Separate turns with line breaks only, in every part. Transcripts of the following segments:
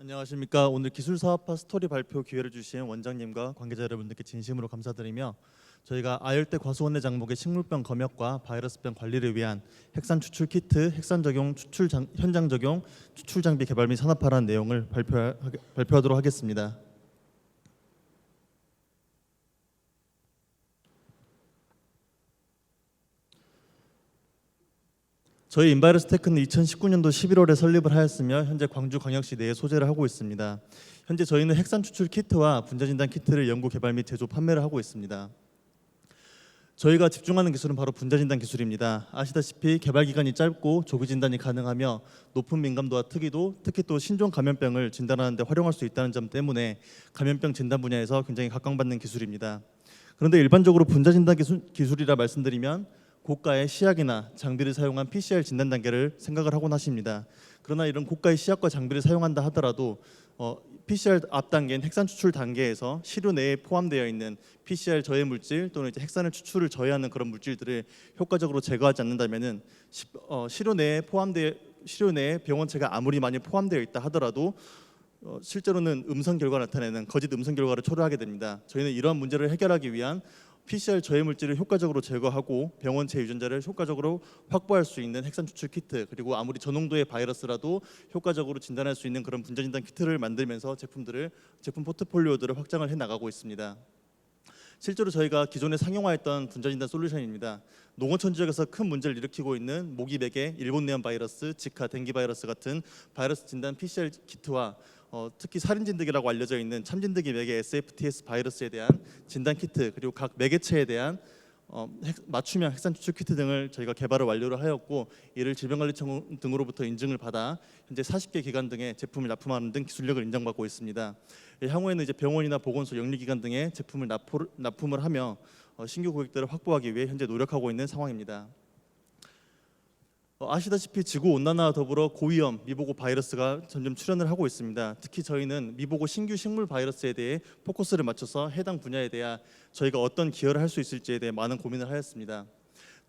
안녕하십니까. 오늘 기술사업화 스토리 발표 기회를 주신 원장님과 관계자 여러분들께 진심으로 감사드리며 저희가 아열대 과수원내 장목의 식물병 검역과 바이러스병 관리를 위한 핵산 추출 키트, 핵산 적용 추출 장, 현장 적용 추출 장비 개발 및 산업화라는 내용을 발표 발표하도록 하겠습니다. 저희 인바이러스 테크는 2019년도 11월에 설립을 하였으며 현재 광주광역시 내에 소재를 하고 있습니다. 현재 저희는 핵산 추출 키트와 분자 진단 키트를 연구 개발 및 제조 판매를 하고 있습니다. 저희가 집중하는 기술은 바로 분자 진단 기술입니다. 아시다시피 개발 기간이 짧고 조기 진단이 가능하며 높은 민감도와 특이도 특히 또 신종 감염병을 진단하는 데 활용할 수 있다는 점 때문에 감염병 진단 분야에서 굉장히 각광받는 기술입니다. 그런데 일반적으로 분자 진단 기술, 기술이라 말씀드리면 고가의 시약이나 장비를 사용한 PCR 진단 단계를 생각을 하곤 하십니다. 그러나 이런 고가의 시약과 장비를 사용한다 하더라도 어, PCR 앞 단계인 핵산 추출 단계에서 시료 내에 포함되어 있는 PCR 저해 물질 또는 이제 핵산을 추출을 저해하는 그런 물질들을 효과적으로 제거하지 않는다면은 시, 어, 시료 내에 포함되 시료 내에 병원체가 아무리 많이 포함되어 있다 하더라도 어, 실제로는 음성 결과 나타내는 거짓 음성 결과를 초래하게 됩니다. 저희는 이러한 문제를 해결하기 위한 PCR 저해 물질을 효과적으로 제거하고 병원체 유전자를 효과적으로 확보할 수 있는 핵산 추출 키트 그리고 아무리 저농도의 바이러스라도 효과적으로 진단할 수 있는 그런 분자 진단 키트를 만들면서 제품들을 제품 포트폴리오들을 확장을 해 나가고 있습니다. 실제로 저희가 기존에 상용화했던 분자 진단 솔루션입니다. 농어촌 지역에서 큰 문제를 일으키고 있는 모기 베개, 일본 내염 바이러스, 지카, 댕기 바이러스 같은 바이러스 진단 PCR 키트와 어, 특히 살인 진드기라고 알려져 있는 참진드기 매개 SFTS 바이러스에 대한 진단 키트 그리고 각 매개체에 대한 어, 핵, 맞춤형 핵산 추출 키트 등을 저희가 개발을 완료를 하였고 이를 질병관리청 등으로부터 인증을 받아 현재 40개 기관 등의 제품을 납품하는 등 기술력을 인정받고 있습니다. 예, 향후에는 이제 병원이나 보건소, 영리기관 등의 제품을 납포를, 납품을 하며 어, 신규 고객들을 확보하기 위해 현재 노력하고 있는 상황입니다. 어, 아시다시피 지구 온난화와 더불어 고위험 미보고 바이러스가 점점 출현을 하고 있습니다. 특히 저희는 미보고 신규 식물 바이러스에 대해 포커스를 맞춰서 해당 분야에 대해 저희가 어떤 기여를 할 수 있을지에 대해 많은 고민을 하였습니다.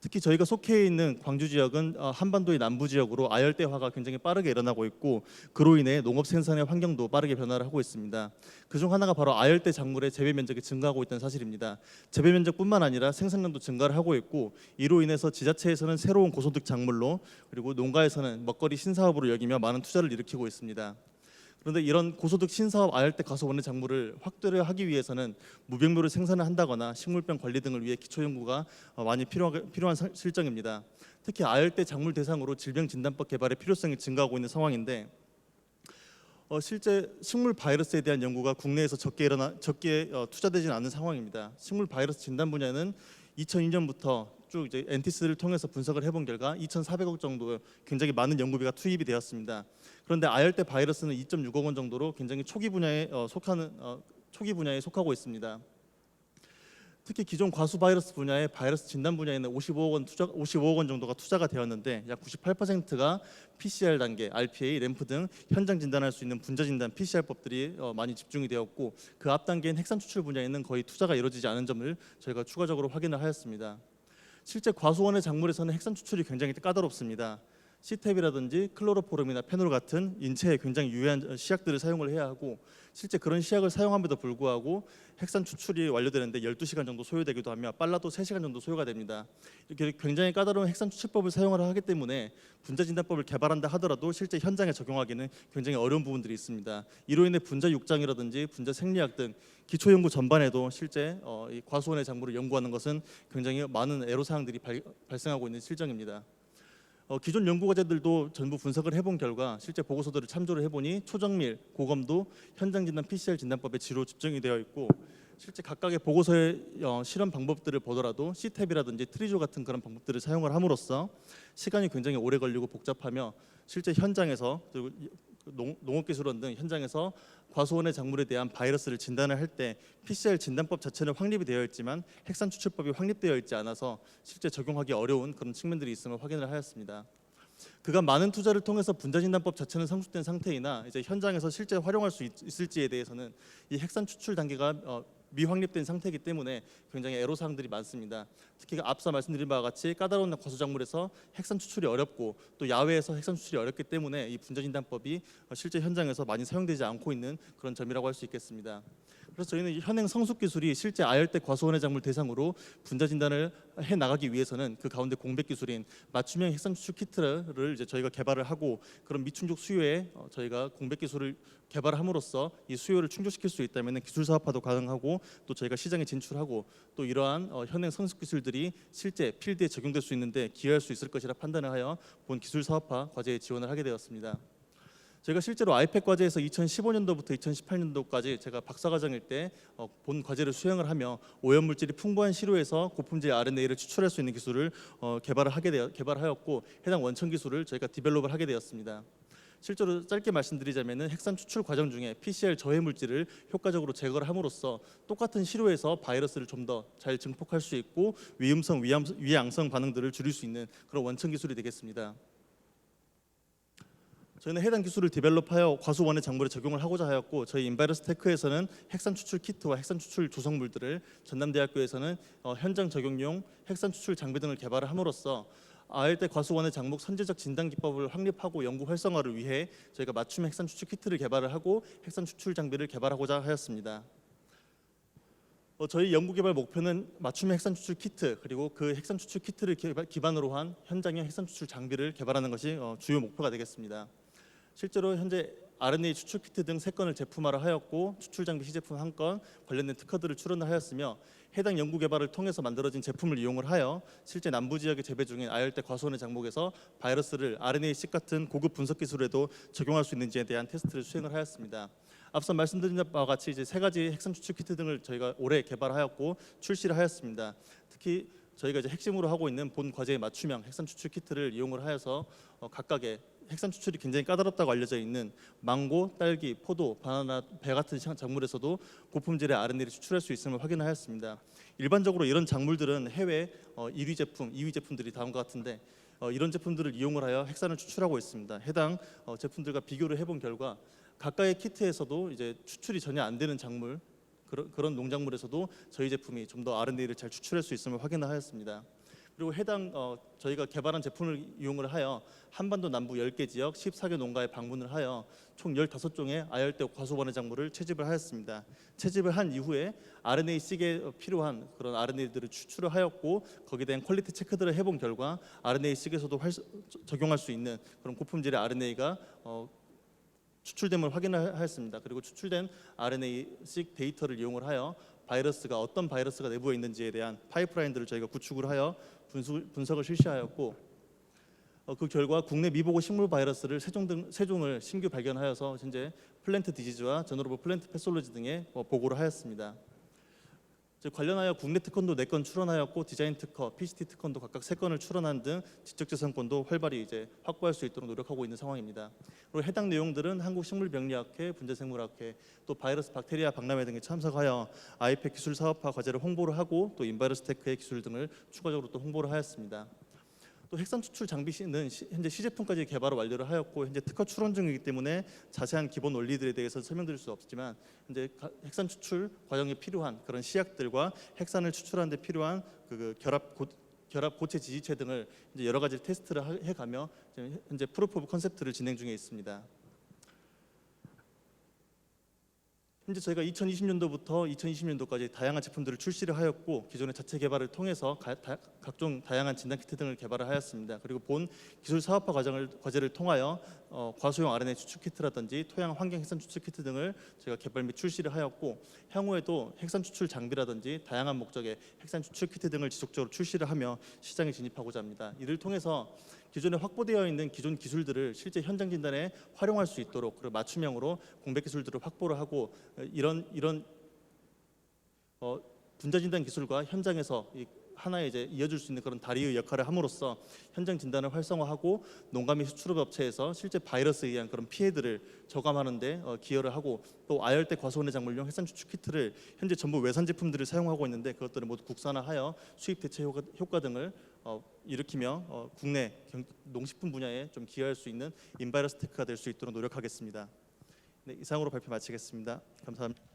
특히 저희가 속해 있는 광주 지역은 어, 한반도의 남부 지역으로 아열대화가 굉장히 빠르게 일어나고 있고 그로 인해 농업 생산의 환경도 빠르게 변화를 하고 있습니다. 그중 하나가 바로 아열대 작물의 재배 면적이 증가하고 있다는 사실입니다. 재배 면적뿐만 아니라 생산량도 증가를 하고 있고 이로 인해서 지자체에서는 새로운 고소득 작물로 그리고 농가에서는 먹거리 신사업으로 여기며 많은 투자를 일으키고 있습니다. 그런데 이런 고소득 신사업 아열대 가소원의 작물을 확대를 하기 위해서는 무병묘를 생산을 한다거나 식물병 관리 등을 위해 기초 연구가 어, 많이 필요, 필요한 사- 실정입니다. 특히 아열대 작물 대상으로 질병 진단법 개발의 필요성이 증가하고 있는 상황인데 어, 실제 식물 바이러스에 대한 연구가 국내에서 적게 일어나 적게 어, 투자되지는 않는 상황입니다. 식물 바이러스 진단 분야는 2002년부터 쭉 이제 엔티스를 통해서 분석을 해본 결과 2,400억 정도 굉장히 많은 연구비가 투입이 되었습니다. 그런데 아열대 바이러스는 2.6억 원 정도로 굉장히 초기 분야에 어, 속하는 어, 초기 분야에 속하고 있습니다. 특히 기존 과수 바이러스 분야의 바이러스 진단 분야에는 55억 원 투자 55억 원 정도가 투자가 되었는데 약 98%가 PCR 단계, RPA, 램프 등 현장 진단할 수 있는 분자 진단 PCR법들이 어, 많이 집중이 되었고 그 앞 단계인 핵산 추출 분야에는 거의 투자가 이루어지지 않은 점을 저희가 추가적으로 확인을 하였습니다. 실제 과수원의 작물에서는 핵산 추출이 굉장히 까다롭습니다. 시탭이라든지 클로로포름이나 페놀 같은 인체에 굉장히 유해한 시약들을 사용을 해야 하고 실제 그런 시약을 사용함에도 불구하고 핵산 추출이 완료되는데 12시간 정도 소요되기도 하며 빨라도 3시간 정도 소요가 됩니다. 이렇게 굉장히 까다로운 핵산 추출법을 사용을 하기 때문에 분자 진단법을 개발한다 하더라도 실제 현장에 적용하기는 굉장히 어려운 부분들이 있습니다. 이로 인해 분자 육장이라든지 분자 생리학 등 기초 연구 전반에도 실제 어, 이 과수원의 작물을 연구하는 것은 굉장히 많은 애로 사항들이 발, 발생하고 있는 실정입니다. 어, 기존 연구 과제들도 전부 분석을 해본 결과 실제 보고서들을 참조를 해보니 초정밀, 고검도, 현장 진단 PCR 진단법에 지로 집중이 되어 있고 실제 각각의 보고서의 어, 실험 방법들을 보더라도 시탭이라든지 트리조 같은 그런 방법들을 사용을 함으로써 시간이 굉장히 오래 걸리고 복잡하며 실제 현장에서 농, 농업기술원 등 현장에서 과수원의 작물에 대한 바이러스를 진단을 할 때 PCR 진단법 자체는 확립이 되어 있지만 핵산 추출법이 확립되어 있지 않아서 실제 적용하기 어려운 그런 측면들이 있음을 확인을 하였습니다. 그간 많은 투자를 통해서 분자 진단법 자체는 성숙된 상태이나 이제 현장에서 실제 활용할 수 있, 을지에 대해서는 이 핵산 추출 단계가 어, 미확립된 상태이기 때문에 굉장히 애로사항들이 많습니다. 특히 앞서 말씀드린 바와 같이 까다로운 과수 작물에서 핵산 추출이 어렵고 또 야외에서 핵산 추출이 어렵기 때문에 이 분자 진단법이 실제 현장에서 많이 사용되지 않고 있는 그런 점이라고 할 수 있겠습니다. 그래서 저희는 현행 성숙 기술이 실제 아열대 과수원의 작물 대상으로 분자 진단을 해 나가기 위해서는 그 가운데 공백 기술인 맞춤형 핵산 추출 키트를 이제 저희가 개발을 하고 그런 미충족 수요에 어, 저희가 공백 기술을 개발함으로써 이 수요를 충족시킬 수 있다면 기술 사업화도 가능하고 또 저희가 시장에 진출하고 또 이러한 어, 현행 성숙 기술들이 실제 필드에 적용될 수 있는데 기여할 수 있을 것이라 판단을 하여 본 기술 사업화 과제에 지원을 하게 되었습니다. 제가 실제로 아이팩 과제에서 2015년도부터 2018년도까지 제가 박사과정일 때 본 과제를 수행을 하며 오염 물질이 풍부한 시료에서 고품질 RNA를 추출할 수 있는 기술을 어, 개발을 하게 되어 개발하였고 해당 원천 기술을 저희가 디벨롭을 하게 되었습니다. 실제로 짧게 말씀드리자면은 핵산 추출 과정 중에 PCR 저해 물질을 효과적으로 제거를 함으로써 똑같은 시료에서 바이러스를 좀 더 잘 증폭할 수 있고 위음성 위양성 반응들을 줄일 수 있는 그런 원천 기술이 되겠습니다. 저희는 해당 기술을 디벨롭하여 과수원의 작물에 적용을 하고자 하였고 저희 인바이러스 테크에서는 핵산 추출 키트와 핵산 추출 조성물들을 전남대학교에서는 어, 현장 적용용 핵산 추출 장비 등을 개발을 함으로써 아열대 과수원의 작목 선제적 진단 기법을 확립하고 연구 활성화를 위해 저희가 맞춤 핵산 추출 키트를 개발을 하고 핵산 추출 장비를 개발하고자 하였습니다. 어, 저희 연구 개발 목표는 맞춤 핵산 추출 키트 그리고 그 핵산 추출 키트를 기반으로 한 현장형 핵산 추출 장비를 개발하는 것이 어, 주요 목표가 되겠습니다. 실제로 현재 RNA 추출 키트 등세 건을 제품화를 하였고 추출 장비 시제품 한건 관련된 특허들을 출원을 하였으며 해당 연구 개발을 통해서 만들어진 제품을 이용을 하여 실제 남부 지역에 재배 중인 아열대 과수원의 장목에서 바이러스를 RNA-seq 같은 고급 분석 기술에도 적용할 수 있는지에 대한 테스트를 수행을 하였습니다. 앞서 말씀드린 바와 같이 이제 세 가지 핵산 추출 키트 등을 저희가 올해 개발하였고 출시를 하였습니다. 특히 저희가 이제 핵심으로 하고 있는 본 과제의 맞춤형 핵산 추출 키트를 이용을 하여서 어, 각각의 핵산 추출이 굉장히 까다롭다고 알려져 있는 망고, 딸기, 포도, 바나나, 배 같은 시- 작물에서도 고품질의 RNA를 추출할 수 있음을 확인하였습니다. 일반적으로 이런 작물들은 해외 어, 1위 제품, 2위 제품들이 다음과 같은데 어, 이런 제품들을 이용을 하여 핵산을 추출하고 있습니다. 해당 어, 제품들과 비교를 해본 결과 각각의 키트에서도 이제 추출이 전혀 안 되는 작물 그런 농작물에서도 저희 제품이 좀 더 R&D를 잘 추출할 수 있음을 확인하였습니다. 그리고 해당 어, 저희가 개발한 제품을 이용을 하여 한반도 남부 10개 지역 14개 농가에 방문을 하여 총 15종의 아열대 과수원의 작물을 채집을 하였습니다. 채집을 한 이후에 RNA 식에 필요한 그런 RNA들을 추출을 하였고 거기에 대한 퀄리티 체크들을 해본 결과 RNA 식에서도 활- 적용할 수 있는 그런 고품질의 RNA가 어, 추출됨을 확인하였습니다. 그리고 추출된 RNA-seq 데이터를 이용을 하여 바이러스가 어떤 바이러스가 내부에 있는지에 대한 파이프라인들을 저희가 구축을 하여 분수, 분석 을 실시하였고 어, 그 결과 국내 미보고 식물 바이러스를 세종 등 세종을 신규 발견하여서 현재 플랜트 디지즈와 저널 플랜트 패솔로지 등에 어, 보고를 하였습니다. 즉 관련하여 국내 특허도 4건 출원하였고 디자인 특허, PCT 특허도 각각 3건을 출원한 등 지적재산권도 활발히 이제 확보할 수 있도록 노력하고 있는 상황입니다. 그리고 해당 내용들은 한국식물병리학회, 분자생물학회, 또 바이러스 박테리아 박람회 등에 참석하여 아이팩 기술 사업화 과제를 홍보를 하고 또 인바이러스 테크의 기술 등을 추가적으로 또 홍보를 하였습니다. 또 핵산 추출 장비는 시- 현재 시제품까지 개발을 완료를 하였고 현재 특허 출원 중이기 때문에 자세한 기본 원리들에 대해서 설명드릴 수 없지만 현재 가- 핵산 추출 과정에 필요한 그런 시약들과 핵산을 추출하는 데 필요한 그, 그 결합 고, 결합 고체 지지체 등을 이제 여러 가지 테스트를 하- 해가며 현재 프로프 오브 컨셉트를 진행 중에 있습니다. 현재 저희가 2020년도부터 2020년도까지 다양한 제품들을 출시를 하였고 기존의 자체 개발을 통해서 가- 다- 각종 다양한 진단 키트 등을 개발을 하였습니다. 그리고 본 기술 사업화 과정을 과제를 통하여 어, 과소형 RNA 추출 키트라든지 토양 환경 핵산 추출 키트 등을 저희가 개발 및 출시를 하였고 향후에도 핵산 추출 장비라든지 다양한 목적의 핵산 추출 키트 등을 지속적으로 출시를 하며 시장에 진입하고자 합니다. 이를 통해서 기존에 확보되어 있는 기존 기술들을 실제 현장 진단에 활용할 수 있도록 그리고 맞춤형으로 공백 기술들을 확보를 하고 어, 이런 이런 어, 분자 진단 기술과 현장에서 이 하나의 이제 이어줄 수 있는 그런 다리의 역할을 함으로써 현장 진단을 활성화하고 농가 및 수출업 업체에서 실제 바이러스에 의한 그런 피해들을 저감하는데 어, 기여를 하고 또 아열대 과수원의 작물용 해산 추출 키트를 현재 전부 외산 제품들을 사용하고 있는데 그것들을 모두 국산화하여 수입 대체 효과, 효과 등을 어, 일으키며 어, 국내 경- 농식품 분야에 좀 기여할 수 있는 인바이러스 테크가 될 수 있도록 노력하겠습니다. 네, 이상으로 발표 마치겠습니다. 감사합니다.